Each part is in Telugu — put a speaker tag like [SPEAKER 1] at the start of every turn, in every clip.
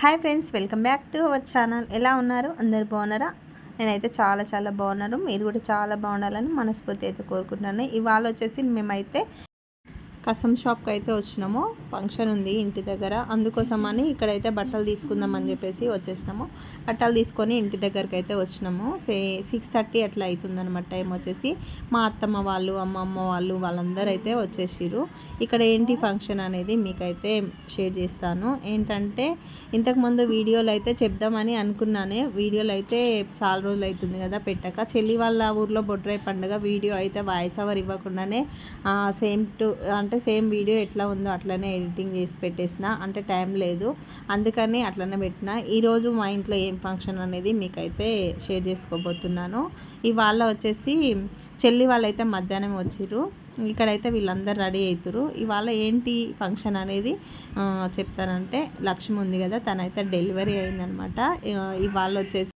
[SPEAKER 1] Hi friends welcome back to our channel ఎలా ఉన్నారు? అందరు బాగున్నారా? నేనైతే చాలా చాలా బాగున్నారు మీరు కూడా చాలా బాగుండాలని మనస్ఫూర్తి అయితే కోరుకుంటున్నాను. ఇవాళ వచ్చేసి మేమైతే కసం షాప్కి అయితే వచ్చినాము. ఫంక్షన్ ఉంది ఇంటి దగ్గర. అందుకోసం అని ఇక్కడైతే బట్టలు తీసుకుందామని చెప్పేసి వచ్చేసినాము. బట్టలు తీసుకొని ఇంటి దగ్గరికి అయితే వచ్చినాము. సే సిక్స్ థర్టీ అట్లా అవుతుందనమాట టైం వచ్చేసి. మా అత్తమ్మ వాళ్ళు అమ్మమ్మ వాళ్ళు వాళ్ళందరూ అయితే వచ్చేసారు ఇక్కడ ఏంటి ఫంక్షన్ అనేది మీకైతే షేర్ చేస్తాను. ఏంటంటే ఇంతకుముందు వీడియోలు అయితే చెప్దామని అనుకున్నానే వీడియోలు అయితే చాలా రోజులు అవుతుంది కదా పెట్టక. చెల్లి వాళ్ళ ఊర్లో బొడ్రాయి పండుగ వీడియో అయితే వాయిస్ అవర్ ఇవ్వకుండానే సేమ్ టు అంటే అంటే సేమ్ వీడియో ఎట్లా ఉందో అట్లనే ఎడిటింగ్ చేసి పెట్టేసిన అంటే టైం లేదు. అందుకని అట్లనే పెట్టిన. ఈరోజు మా ఇంట్లో ఏం ఫంక్షన్ అనేది మీకైతే షేర్ చేసుకోబోతున్నాను. ఇవాళ వచ్చేసి చెల్లి వాళ్ళైతే మధ్యాహ్నం వచ్చిర్రు. ఇక్కడైతే వీళ్ళందరూ రెడీ అవుతారు ఇవాళ ఏంటి ఫంక్షన్ అనేది చెప్తానంటే లక్ష్మి ఉంది కదా తనైతే డెలివరీ అయిందనమాట. ఇవాళ వచ్చేసి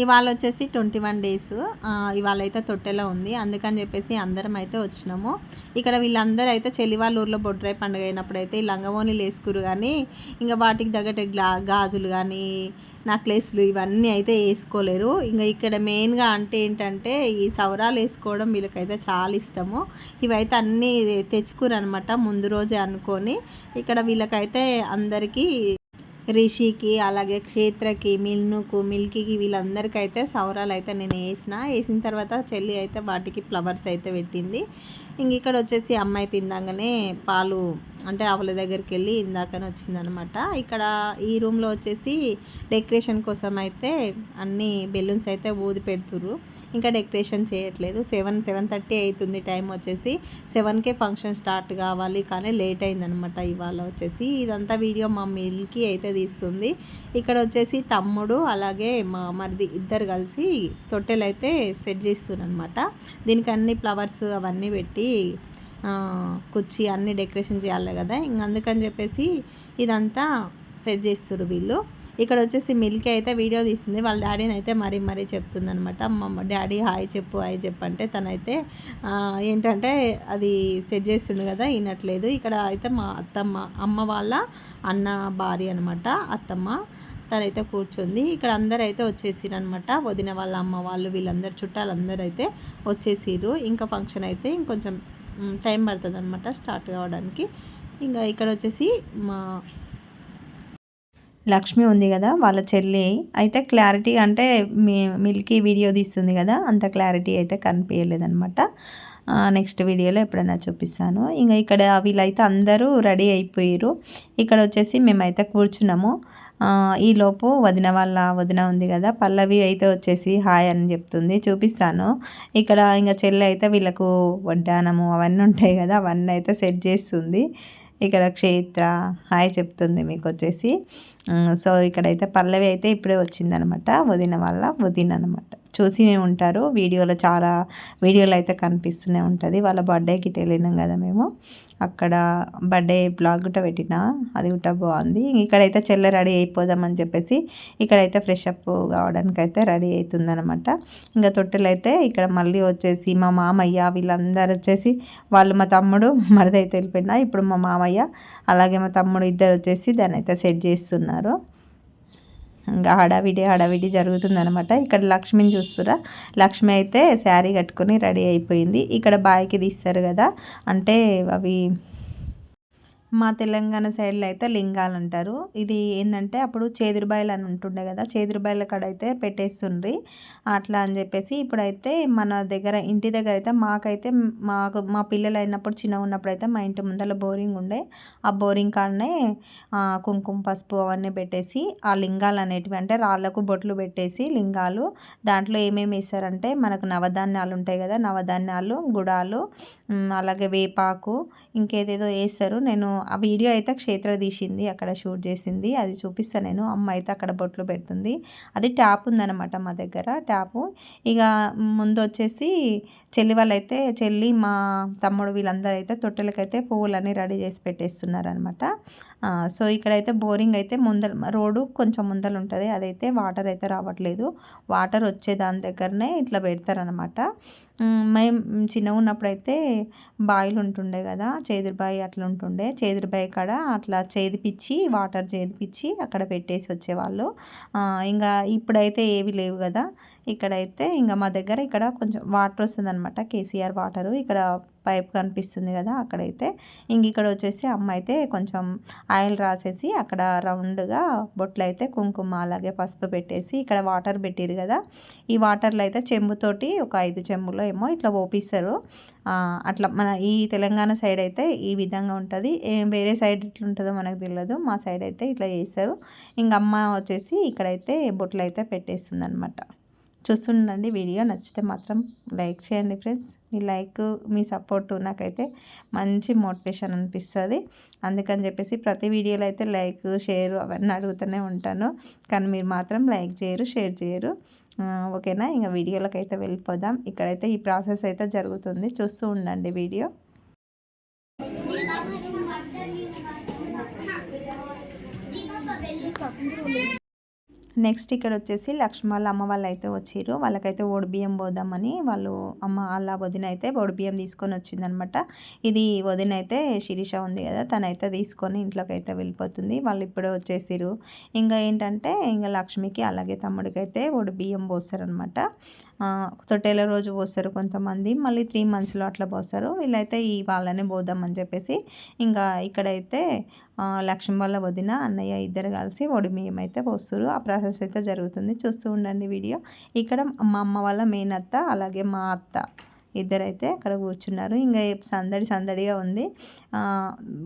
[SPEAKER 1] ఇవాళ వచ్చేసి ట్వంటీ వన్ డేస్. ఇవాళ అయితే తొట్టెలో ఉంది. అందుకని చెప్పేసి అందరం అయితే వచ్చినాము. ఇక్కడ వీళ్ళందరూ అయితే చెల్లి ఊర్లో బొడ్రాయి పండుగ అయినప్పుడు అయితే ఈ లంగమోనీలు వేసుకురు కానీ ఇంకా వాటికి తగ్గట్టు గ్లా గాజులు కానీ నక్లెస్లు ఇవన్నీ అయితే వేసుకోలేరు. ఇంకా ఇక్కడ మెయిన్గా అంటే ఏంటంటే ఈ సవరాలు వేసుకోవడం వీళ్ళకైతే చాలా ఇష్టము. ఇవైతే అన్నీ తెచ్చుకురు అనమాట ముందు రోజే అనుకొని. ఇక్కడ వీళ్ళకైతే అందరికీ రిషికి అలాగే క్షేత్రకి మిల్నుకు మిల్కీకి వీళ్ళందరికీ అయితే సౌరాలు అయితే నేను వేసిన. వేసిన తర్వాత చెల్లి అయితే వాటికి ఫ్లవర్స్ అయితే పెట్టింది. ఇంక ఇక్కడ వచ్చేసి అమ్మాయి తిందాకనే పాలు అంటే ఆవుల దగ్గరికి వెళ్ళి ఇందాకనే వచ్చిందనమాట. ఇక్కడ ఈ రూమ్లో వచ్చేసి డెకరేషన్ కోసం అయితే అన్ని బెలూన్స్ అయితే ఊది పెడుతురు ఇంకా డెకరేషన్ చేయట్లేదు. సెవెన్ సెవెన్ థర్టీ అవుతుంది టైం వచ్చేసి. సెవెన్కే ఫంక్షన్ స్టార్ట్ కావాలి కానీ లేట్ అయిందనమాట ఇవాళ వచ్చేసి. ఇదంతా వీడియో మా మిల్కి అయితే తీస్తుంది. ఇక్కడ వచ్చేసి తమ్ముడు అలాగే మా మరిది ఇద్దరు కలిసి తొట్టెలు అయితే సెట్ చేస్తున్నారు దీనికి అన్ని ఫ్లవర్స్ అవన్నీ పెట్టి కుర్చీ అన్ని డెకరేషన్ చేయాలి కదా. ఇంక అందుకని చెప్పేసి ఇదంతా సెట్ చేస్తారు వీళ్ళు. ఇక్కడ వచ్చేసి మిల్క్ అయితే వీడియో తీస్తుంది వాళ్ళ డాడీని అయితే మరీ మరీ చెప్తుందనమాట అమ్మమ్మ డాడీ హాయ్ చెప్పు హాయ్ చెప్పు. అంటే తనైతే ఏంటంటే అది సెట్ చేస్తుండు కదా వినట్లేదు. ఇక్కడ అయితే మా అత్తమ్మ అమ్మ వాళ్ళ అన్న భార్య అనమాట అత్తమ్మ. తనైతే కూర్చుంది. ఇక్కడ అందరూ అయితే వచ్చేసారు అనమాట వదిన వాళ్ళ అమ్మ వాళ్ళు వీళ్ళందరూ చుట్టాలు అందరూ అయితే వచ్చేసారు ఇంకా ఫంక్షన్ అయితే ఇంకొంచెం టైం పడుతుంది అనమాట స్టార్ట్ కావడానికి. ఇంకా ఇక్కడ వచ్చేసి మా లక్ష్మి ఉంది కదా వాళ్ళ చెల్లి. అయితే క్లారిటీ అంటే మీ మిల్కీ వీడియో తీస్తుంది కదా అంత క్లారిటీ అయితే కనిపించలేదనమాట నెక్స్ట్ వీడియోలో ఎప్పుడైనా చూపిస్తాను. ఇంకా ఇక్కడ వీళ్ళైతే అందరూ రెడీ అయిపోయారు ఇక్కడ వచ్చేసి మేమైతే కూర్చున్నాము. ఈలోపు వదిన వాళ్ళ వదిన ఉంది కదా పల్లవి అయితే వచ్చేసి హాయ్ అని చెప్తుంది. చూపిస్తాను. ఇక్కడ ఇంకా చెల్లి అయితే వీళ్ళకు వడ్డానము అవన్నీ ఉంటాయి కదా అవన్నీ అయితే సెట్ చేస్తుంది. ఇక్కడ క్షేత్ర హాయ్ చెప్తుంది మీకు వచ్చేసి సో ఇక్కడైతే పల్లవి అయితే ఇప్పుడే వచ్చిందనమాట. వదిన వాళ్ళ వదిన అనమాట. చూసినే ఉంటారు. వీడియోలో చాలా వీడియోలో అయితే కనిపిస్తూనే ఉంటుంది. వాళ్ళ బర్త్డేకి వెళ్ళినాం కదా మేము. అక్కడ బర్త్డే బ్లాగ్ కూడా పెట్టిన. అది కూడా బాగుంది. ఇక్కడైతే చెల్లె రెడీ అయిపోదామని చెప్పేసి ఇక్కడైతే ఫ్రెష్ అప్ కావడానికి అయితే రెడీ అవుతుందనమాట ఇంకా తొట్టెలు అయితే ఇక్కడ మళ్ళీ వచ్చేసి మా మామయ్య వీళ్ళందరూ వచ్చేసి వాళ్ళు మా తమ్ముడు మరిదైతే వెళ్ళిపోయినా. ఇప్పుడు మా మామయ్య అలాగే మా తమ్ముడు ఇద్దరు వచ్చేసి దాన్ని అయితే సెట్ చేస్తున్నారు. ఇంకా హడావిడి హడావిడి జరుగుతుందనమాట ఇక్కడ లక్ష్మిని చూస్తురా. లక్ష్మి అయితే శారీ కట్టుకొని రెడీ అయిపోయింది. ఇక్కడ బాయ్కి తీస్తారు కదా. అంటే అవి మా తెలంగాణ సైడ్లో అయితే లింగాలు అంటారు. ఇది ఏంటంటే అప్పుడు చేదురుబాయలు అని ఉంటుండే కదా చేదురుబాయల కాడ అయితే పెట్టేస్తుండ్రి. అట్లా అని చెప్పేసి ఇప్పుడైతే మన దగ్గర ఇంటి దగ్గర అయితే మాకైతే మాకు మా పిల్లలు అయినప్పుడు చిన్న ఉన్నప్పుడు అయితే మా ఇంటి ముందర బోరింగ్ ఉండే. ఆ బోరింగ్ కాడనే కుంకుమ పసుపు అవన్నీ పెట్టేసి ఆ లింగాలు అనేటివి అంటే రాళ్ళకు బొట్లు పెట్టేసి లింగాలు దాంట్లో ఏమేమి వేస్తారంటే మనకు నవధాన్యాలు ఉంటాయి కదా నవధాన్యాలు గుడాలు అలాగే వేపాకు ఇంకేదేదో వేస్తారు. నేను ఆ వీడియో అయితే క్షేత్ర తీసింది అక్కడ షూట్ చేసింది. అది చూపిస్తాను నేను. అమ్మ అయితే అక్కడ బొట్లు పెడుతుంది. అది ట్యాప్ ఉందన్నమాట మా దగ్గర ట్యాపు. ఇక ముందు వచ్చేసి చెల్లి వాళ్ళైతే చెల్లి మా తమ్ముడు వీళ్ళందరూ అయితే తొట్టెలకైతే పువ్వులన్నీ రెడీ చేసి పెట్టేస్తున్నారనమాట సో ఇక్కడైతే బోరింగ్ అయితే ముందర రోడ్డు కొంచెం ముందర ఉంటుంది అదైతే వాటర్ అయితే రావట్లేదు. వాటర్ వచ్చే దాని దగ్గరనే ఇట్లా పెడతారనమాట మేము చిన్నగా ఉన్నప్పుడైతే అయితే బావిలు ఉంటుండే కదా చేదురు బావి అట్లా ఉంటుండే. చేదురు బావి కాడ అట్లా చేదిపిచ్చి వాటర్ చేదిపిచ్చి అక్కడ పెట్టేసి వచ్చేవాళ్ళు. ఇంకా ఇప్పుడైతే ఏవి లేవు కదా ఇక్కడైతే ఇంకా మా దగ్గర ఇక్కడ కొంచెం వాటర్ వస్తుంది అనమాట కేసీఆర్ వాటరు. ఇక్కడ పైప్ కనిపిస్తుంది కదా అక్కడైతే. ఇంక ఇక్కడ వచ్చేసి అమ్మ అయితే కొంచెం ఆయిల్ రాసేసి అక్కడ రౌండ్గా బొట్లు అయితే కుంకుమ అలాగే పసుపు పెట్టేసి ఇక్కడ వాటర్ పెట్టిరు కదా. ఈ వాటర్లో అయితే చెంబుతోటి ఒక ఐదు చెంబులో ఏమో ఇట్లా పోపిస్తారు అట్లా మన ఈ తెలంగాణ సైడ్ అయితే ఈ విధంగా ఉంటుంది. ఏం వేరే సైడ్ ఎట్లా ఉంటుందో మనకు తెలియదు మా సైడ్ అయితే ఇట్లా చేస్తారు. ఇంక అమ్మ వచ్చేసి ఇక్కడైతే బొట్లు అయితే పెట్టేస్తుంది అనమాట చూస్తుండండి వీడియో. నచ్చితే మాత్రం లైక్ చేయండి ఫ్రెండ్స్. మీ లైక్ మీ సపోర్ట్ నాకైతే మంచి మోటివేషన్ అనిపిస్తుంది. అందుకని చెప్పేసి ప్రతి వీడియోలో అయితే లైక్ షేర్ అవన్నీ అడుగుతూనే ఉంటాను. కానీ మీరు మాత్రం లైక్ చేయరు షేర్ చేయరు. ఓకేనా? ఇంకా వీడియోలకు అయితే వెళ్ళిపోదాం. ఇక్కడైతే ఈ ప్రాసెస్ అయితే జరుగుతుంది. చూస్తూ ఉండండి వీడియో. నెక్స్ట్ ఇక్కడ వచ్చేసి లక్ష్మణ్ అమ్మ వాళ్ళు అయితే వచ్చారు వాళ్ళకైతే ఓడి బియ్యం పోదామని వాళ్ళు అమ్మ వాళ్ళ వదిన అయితే ఓడి బియ్యం తీసుకొని వచ్చిందనమాట ఇది వదిన అయితే శిరీష ఉంది కదా తనైతే తీసుకొని ఇంట్లోకి అయితే వెళ్ళిపోతుంది. వాళ్ళు ఇప్పుడే వచ్చేసారు ఇంకా ఏంటంటే ఇంకా లక్ష్మికి అలాగే తమ్ముడికి అయితే ఓడి బియ్యం పోస్తారనమాట. తొట్టేల రోజు పోస్తారు కొంతమంది మళ్ళీ త్రీ మంత్స్లో అట్లా పోస్తారు. వీళ్ళైతే ఈ వాళ్ళనే పోదామని చెప్పేసి ఇంకా ఇక్కడైతే లక్ష్మీ లక్ష్మి వాళ్ళ వదిన అన్నయ్య ఇద్దరు కలిసి ఒడిమియం అయితే పోస్తారు ఆ ప్రాసెస్ అయితే జరుగుతుంది. చూస్తూ ఉండండి వీడియో. ఇక్కడ మా అమ్మ వాళ్ళ మెయిన్ అత్త అలాగే మా అత్త ఇద్దరైతే అక్కడ కూర్చున్నారు. ఇంకా సందడి సందడిగా ఉంది.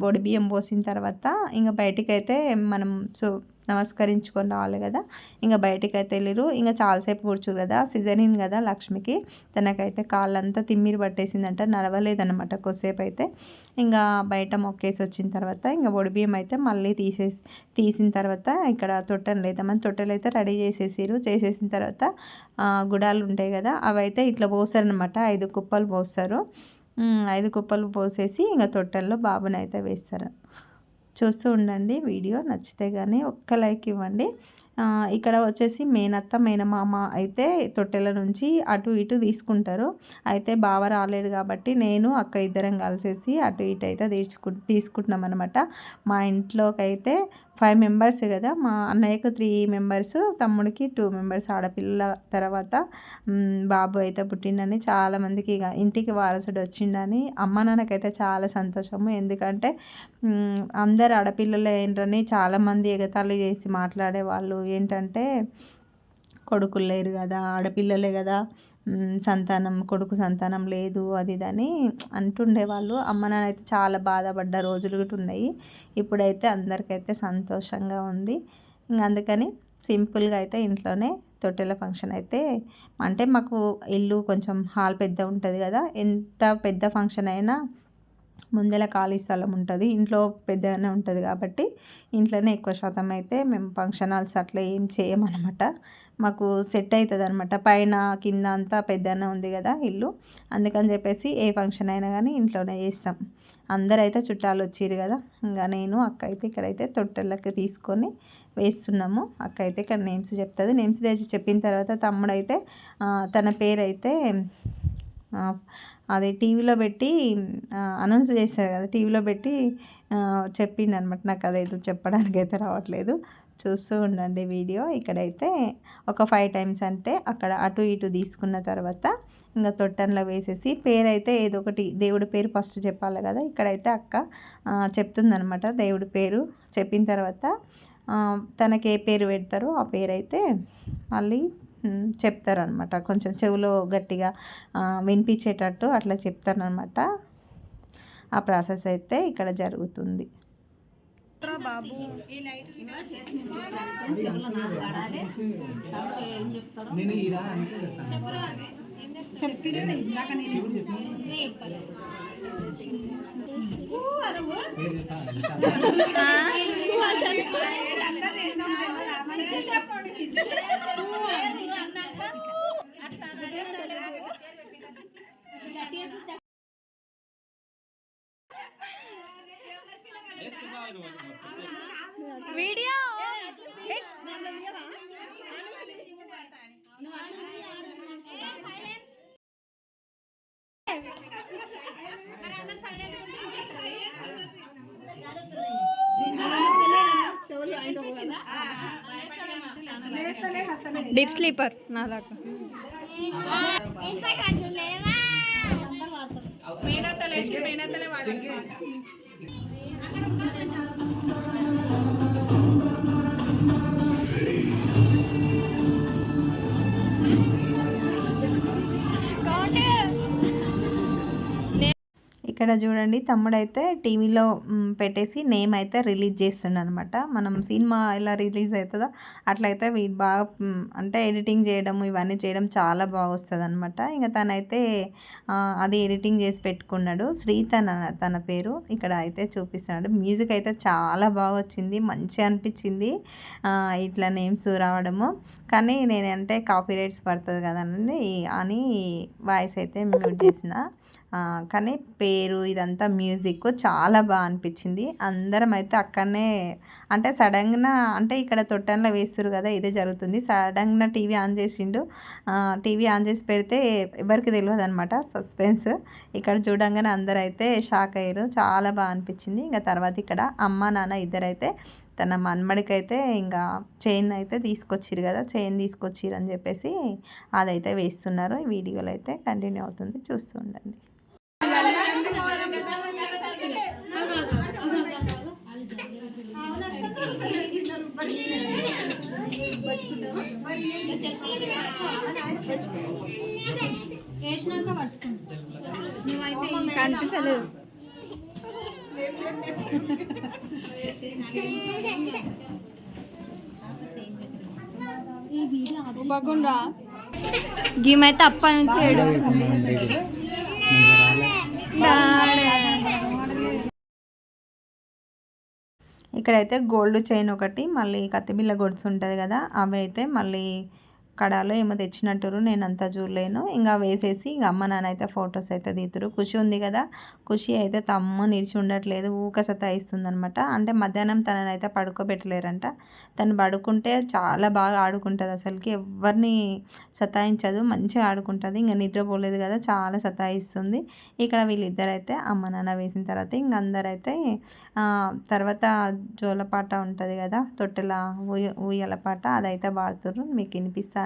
[SPEAKER 1] ఒడి బియ్యం పోసిన తర్వాత ఇంకా బయటికి అయితే మనం సో నమస్కరించుకొని రావాలి కదా. ఇంకా బయటకు అయితే వెళ్ళిరు ఇంకా చాలాసేపు కూర్చురు కదా. సిజరిన్ కదా లక్ష్మికి. తనకైతే కాళ్ళంతా తిమ్మిరి పట్టేసిందంట. నడవలేదన్నమాట కొద్దిసేపు అయితే ఇంకా బయట మొక్కేసి వచ్చిన తర్వాత ఇంకా బియ్యం అయితే మళ్ళీ తీసేసి తీసిన తర్వాత ఇక్కడ తొట్టెలు లేదామని తొట్టెలు అయితే రెడీ చేసేసారు చేసేసిన తర్వాత గుడాలు ఉంటాయి కదా అవి అయితే ఇట్లా పోస్తారనమాట ఐదు కుప్పలు పోస్తారు. ఐదు కుప్పలు పోసేసి ఇంకా తొట్టెల్లో బాబుని అయితే వేస్తారు. చూస్తూ ఉండండి. వీడియో నచ్చితే కానీ ఒక్క లైక్ ఇవ్వండి. ఇక్కడ వచ్చేసి మేనత్త మేనమామ అయితే తొట్టెల నుంచి అటు ఇటు తీసుకుంటారు. అయితే బావ రాలేడు కాబట్టి నేను అక్క ఇద్దరం కలిసేసి అటు ఇటు అయితే తీసుకు తీసుకుంటున్నాం అనమాట మా ఇంట్లోకి అయితే ఫైవ్ మెంబర్స్ కదా మా అన్నయ్యకు త్రీ మెంబర్స్ తమ్ముడికి టూ మెంబర్స్ ఆడపిల్ల తర్వాత బాబు అయితే పుట్టిండని చాలామందికి ఇక ఇంటికి వారసుడు వచ్చిండని అమ్మ నాన్నకైతే చాలా సంతోషము. ఎందుకంటే అందరు ఆడపిల్లలు ఏంటని చాలామంది ఎగతాళి చేసి మాట్లాడే వాళ్ళు ఏంటంటే కొడుకులు లేరు కదా ఆడపిల్లలే కదా సంతానం కొడుకు సంతానం లేదు అది ఇదని అంటుండేవాళ్ళు. అమ్మ నాన్న అయితే చాలా బాధపడ్డ రోజులు కూడా ఉన్నాయి. ఇప్పుడైతే అందరికైతే సంతోషంగా ఉంది. ఇంకా అందుకని సింపుల్గా అయితే ఇంట్లోనే తొట్టెల ఫంక్షన్ అయితే అంటే మాకు ఇల్లు కొంచెం హాల్ పెద్ద ఉంటుంది కదా ఎంత పెద్ద ఫంక్షన్ అయినా ముందల ఖాళీ స్థలం ఉంటుంది. ఇంట్లో పెద్దగానే ఉంటుంది కాబట్టి ఇంట్లోనే ఎక్కువ శాతం అయితే మేము ఫంక్షన్ హాల్స్ అట్లా ఏం చేయమన్నమాట మాకు సెట్ అవుతుంది అనమాట పైన కింద అంతా పెద్దగానే ఉంది కదా ఇల్లు. అందుకని చెప్పేసి ఏ ఫంక్షన్ అయినా కానీ ఇంట్లోనే చేస్తాం. అందరైతే చుట్టాలు వచ్చిర్రు కదా. ఇంకా నేను అక్క అయితే ఇక్కడైతే తొట్టెళ్ళకి తీసుకొని వేస్తున్నాము. అక్క అయితే ఇక్కడ నేమ్స్ చెప్తుంది. నేమ్స్ చెప్పిన తర్వాత తమ్ముడైతే తన పేరైతే అది టీవీలో పెట్టి అనౌన్స్ చేశారు కదా టీవీలో పెట్టి చెప్పిండు అనమాట నాకు అదేదో చెప్పడానికి అయితే రావట్లేదు. చూస్తూ ఉండండి వీడియో. ఇక్కడైతే ఒక ఫైవ్ టైమ్స్ అంటే అక్కడ అటు ఇటు తీసుకున్న తర్వాత ఇంకా తొట్టంలో వేసేసి పేరు అయితే ఏదో ఒకటి దేవుడి పేరు ఫస్ట్ చెప్పాలి కదా ఇక్కడైతే అక్క చెప్తుందనమాట దేవుడి పేరు. చెప్పిన తర్వాత తనకి ఏ పేరు పెడతారో ఆ పేరు అయితే మళ్ళీ చెప్తారనమాట కొంచెం చెవిలో గట్టిగా వినిపించేటట్టు అట్లా చెప్తారనమాట ఆ ప్రాసెస్ అయితే ఇక్కడ జరుగుతుంది.
[SPEAKER 2] నేను ఈడ అంటే చెప్తాను. పేరు చెప్తాను.
[SPEAKER 1] వీడియో
[SPEAKER 3] డీప్ స్లీపర్ నాలాగా
[SPEAKER 1] ఇక్కడ చూడండి తమ్ముడైతే టీవీలో పెట్టేసి నేమ్ అయితే రిలీజ్ చేస్తుండ అనమాట మనం సినిమా ఎలా రిలీజ్ అవుతుందో అట్లయితే వీడు బాగా అంటే ఎడిటింగ్ చేయడం ఇవన్నీ చేయడం చాలా బాగా వస్తుంది అనమాట ఇంకా తనైతే అది ఎడిటింగ్ చేసి పెట్టుకున్నాడు. శ్రీతన్ తన పేరు ఇక్కడ అయితే చూపిస్తున్నాడు. మ్యూజిక్ అయితే చాలా బాగా వచ్చింది మంచిగా అనిపించింది ఇట్లా నేమ్స్ రావడము. కానీ నేనంటే కాపీ రైట్స్ పడుతుంది కదండి అని వాయిస్ అయితే మ్యూట్ చేసిన. కానీ పేరు ఇదంతా మ్యూజిక్ చాలా బాగా అనిపించింది. అందరం అయితే అక్కడనే అంటే సడన్గా అంటే ఇక్కడ తొట్టంలో వేస్తారు కదా ఇదే జరుగుతుంది. సడన్గా టీవీ ఆన్ చేసిండు. టీవీ ఆన్ చేసి పెడితే ఎవరికి తెలియదు అనమాట సస్పెన్స్. ఇక్కడ చూడంగానే అందరూ అయితే షాక్ అయ్యారు. చాలా బాగా అనిపించింది. ఇంకా తర్వాత ఇక్కడ అమ్మ నాన్న ఇద్దరైతే తన మన్మడికైతే ఇంకా చైన్ అయితే తీసుకొచ్చిరు కదా చైన్ తీసుకొచ్చిరు అని చెప్పేసి అదైతే వేస్తున్నారు. ఈ అయితే కంటిన్యూ అవుతుంది. చూస్తూ ఉండండి.
[SPEAKER 3] వేసినాక పట్టుకుంటా. నువ్వైతే
[SPEAKER 1] కనిపిస్తలేదు.
[SPEAKER 3] బాగుండ్రా గీమైతే అప్పటి నుంచి ఏడుస్తుంది.
[SPEAKER 1] ఇక్కడైతే గోల్డ్ చైన్ ఒకటి మళ్ళీ కత్తిబిల్ల గొడుసు ఉంటుంది కదా అవి అయితే మళ్ళీ కడాలో ఏమో తెచ్చినట్టురు నేను అంతా చూడలేను. ఇంకా వేసేసి ఇంకా అమ్మ నాన్న అయితే ఫొటోస్ అయితే తీతురు ఖుషి ఉంది కదా? ఖుషి అయితే తమ్ము నిలిచి ఉండట్లేదు. ఊక సతాయిస్తుంది అనమాట అంటే మధ్యాహ్నం తననైతే పడుకోబెట్టలేరంట. తను పడుకుంటే చాలా బాగా ఆడుకుంటుంది అసలుకి. ఎవరిని సతాయించదు మంచిగా ఆడుకుంటుంది. ఇంకా నిద్రపోలేదు కదా? చాలా సతాయిస్తుంది ఇక్కడ వీళ్ళిద్దరైతే అమ్మ నాన్న వేసిన తర్వాత ఇంక అందరైతే అయితే తర్వాత జోలపాట ఉంటుంది కదా? తొట్టెల ఊయ ఊయల పాట అదైతే పాడుతుర్రు. మీకు వినిపిస్తాను.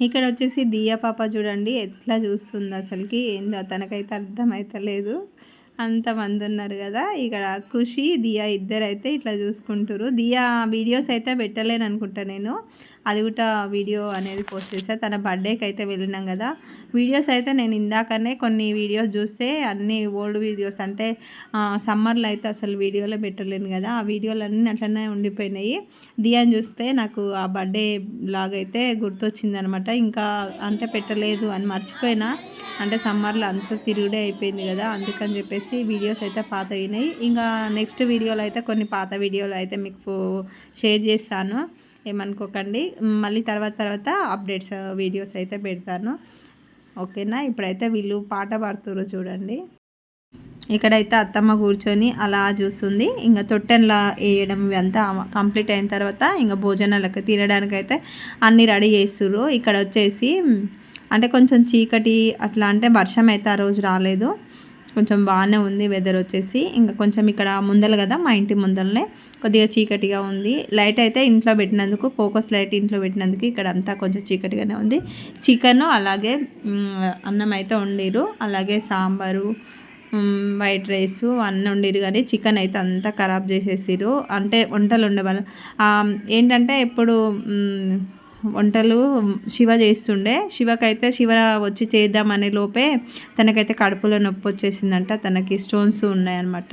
[SPEAKER 1] ఇక్కడ వచ్చేసి దియ్య పాప చూడండి ఎట్లా చూస్తుంది అసలుకి ఏందో తనకైతే అర్థమైతలేదు. అంతమంది ఉన్నారు కదా. ఇక్కడ ఖుషి దియా ఇద్దరు అయితే ఇట్లా చూసుకుంటారు దియా వీడియోస్ అయితే పెట్టలేను అనుకుంటా నేను. అది కూడా వీడియో అనేది పోస్ట్ చేశాను తన బర్త్డేకి అయితే వెళ్ళినాం కదా. వీడియోస్ అయితే నేను ఇందాకనే కొన్ని వీడియోస్ చూస్తే అన్ని ఓల్డ్ వీడియోస్ అంటే సమ్మర్లో అయితే అసలు వీడియోలో పెట్టలేను కదా. ఆ వీడియోలు అన్నీ అట్లనే ఉండిపోయినాయి. దియాని చూస్తే నాకు ఆ బర్త్డే బ్లాగ్ అయితే గుర్తొచ్చింది అనమాట ఇంకా అంటే పెట్టలేదు అని మర్చిపోయినా. అంటే సమ్మర్లో అంత తిరుగుడే అయిపోయింది కదా. అందుకని చెప్పేసి వీడియోస్ అయితే పాత అయినాయి. ఇంకా నెక్స్ట్ వీడియోలో అయితే కొన్ని పాత వీడియోలు అయితే మీకు షేర్ చేస్తాను. ఏమనుకోకండి. మళ్ళీ తర్వాత తర్వాత అప్డేట్స్ వీడియోస్ అయితే పెడతాను. ఓకేనా? ఇప్పుడైతే వీళ్ళు పాట పాడుతురు చూడండి. ఇక్కడైతే అత్తమ్మ కూర్చొని అలా చూస్తుంది. ఇంకా తొట్టెన్లా వేయడం ఇవంతా కంప్లీట్ అయిన తర్వాత ఇంకా భోజనాలకు తినడానికి అయితే అన్నీ రెడీ చేస్తుర్రు. ఇక్కడ వచ్చేసి అంటే కొంచెం చీకటి అట్లా అంటే వర్షం అయితే ఆ రోజు రాలేదు. కొంచెం బాగానే ఉంది వెదర్ వచ్చేసి. ఇంకా కొంచెం ఇక్కడ ముందల కదా మా ఇంటి ముందరనే కొద్దిగా చీకటిగా ఉంది. లైట్ అయితే ఇంట్లో పెట్టినందుకు ఫోకస్ లైట్ ఇంట్లో పెట్టినందుకు ఇక్కడ అంతా కొంచెం చీకటిగానే ఉంది. చికెన్ అలాగే అన్నం అయితే వండిరు. అలాగే సాంబారు వైట్ రైస్ అన్నీ వండిరు కానీ చికెన్ అయితే అంతా ఖరాబ్ చేసేసారు అంటే వంటలు ఉండేవాళ్ళు ఏంటంటే ఇప్పుడు వంటలు శివ చేస్తుండే. శివకైతే శివ వచ్చి చేద్దామనే లోపే తనకైతే కడుపులో నొప్పి వచ్చేసిందంట. తనకి స్టోన్స్ ఉన్నాయన్నమాట.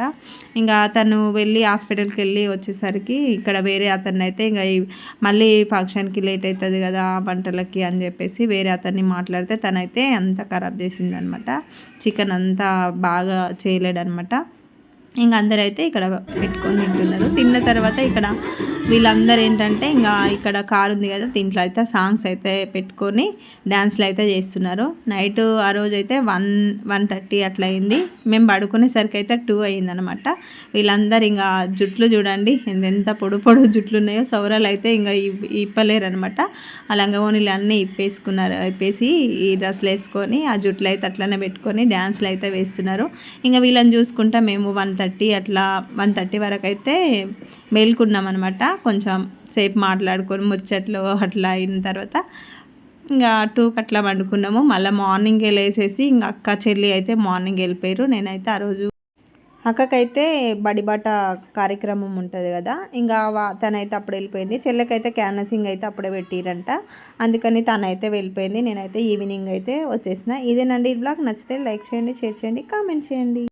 [SPEAKER 1] ఇంకా తను వెళ్ళి హాస్పిటల్కి వెళ్ళి వచ్చేసరికి ఇక్కడ వేరే అతన్ని అయితే ఇంకా మళ్ళీ ఫంక్షన్కి లేట్ అవుతుంది కదా వంటలకి అని చెప్పేసి వేరే అతన్ని మాట్లాడితే తనైతే అంత ఖరాబ్ చేసిందనమాట చికెన్ అంతా బాగా చేయలేడనమాట ఇంకా అందరైతే ఇక్కడ పెట్టుకొని తింటున్నారు. తిన్న తర్వాత ఇక్కడ వీళ్ళందరూ ఏంటంటే ఇంకా ఇక్కడ కారు ఉంది కదా దీంట్లో అయితే సాంగ్స్ అయితే పెట్టుకొని డ్యాన్స్లు అయితే చేస్తున్నారు. నైట్ ఆ రోజు అయితే వన్ వన్ థర్టీ అట్లా అయింది మేము పడుకునేసరికి అయితే టూ అయిందనమాట వీళ్ళందరూ ఇంకా జుట్లు చూడండి ఎంత పొడు పొడు జుట్లు ఉన్నాయో సౌరాలు అయితే ఇంకా ఇప్పలేరు అనమాట ఆ లంగవోనీలు అన్నీ ఇప్పేసుకున్నారు ఇప్పేసి ఈ డ్రెస్సులు వేసుకొని ఆ జుట్లు అయితే అట్లనే పెట్టుకొని డ్యాన్స్లు అయితే వేస్తున్నారు. ఇంకా వీళ్ళని చూసుకుంటా మేము వన్ థర్టీ అట్లా వన్ థర్టీ వరకు అయితే మేల్కున్నాం అనమాట కొంచెం సేపు మాట్లాడుకొని ముచ్చట్లు అట్లా అయిన తర్వాత ఇంకా టూకి అట్లా వండుకున్నాము మళ్ళీ మార్నింగ్ లేసేసి ఇంకా అక్క చెల్లి అయితే మార్నింగ్ వెళ్ళిపోయారు. నేనైతే ఆ రోజు అక్కకైతే బడిబాట కార్యక్రమం ఉంటుంది కదా. ఇంకా తనైతే అప్పుడు వెళ్ళిపోయింది. చెల్లెకైతే క్యాన్వసింగ్ అయితే అప్పుడే పెట్టిరంట. అందుకని తనైతే వెళ్ళిపోయింది. నేనైతే ఈవినింగ్ అయితే వచ్చేసిన. ఇదేనండి ఈ బ్లాగ్. నచ్చితే లైక్ చేయండి షేర్ చేయండి కామెంట్ చేయండి.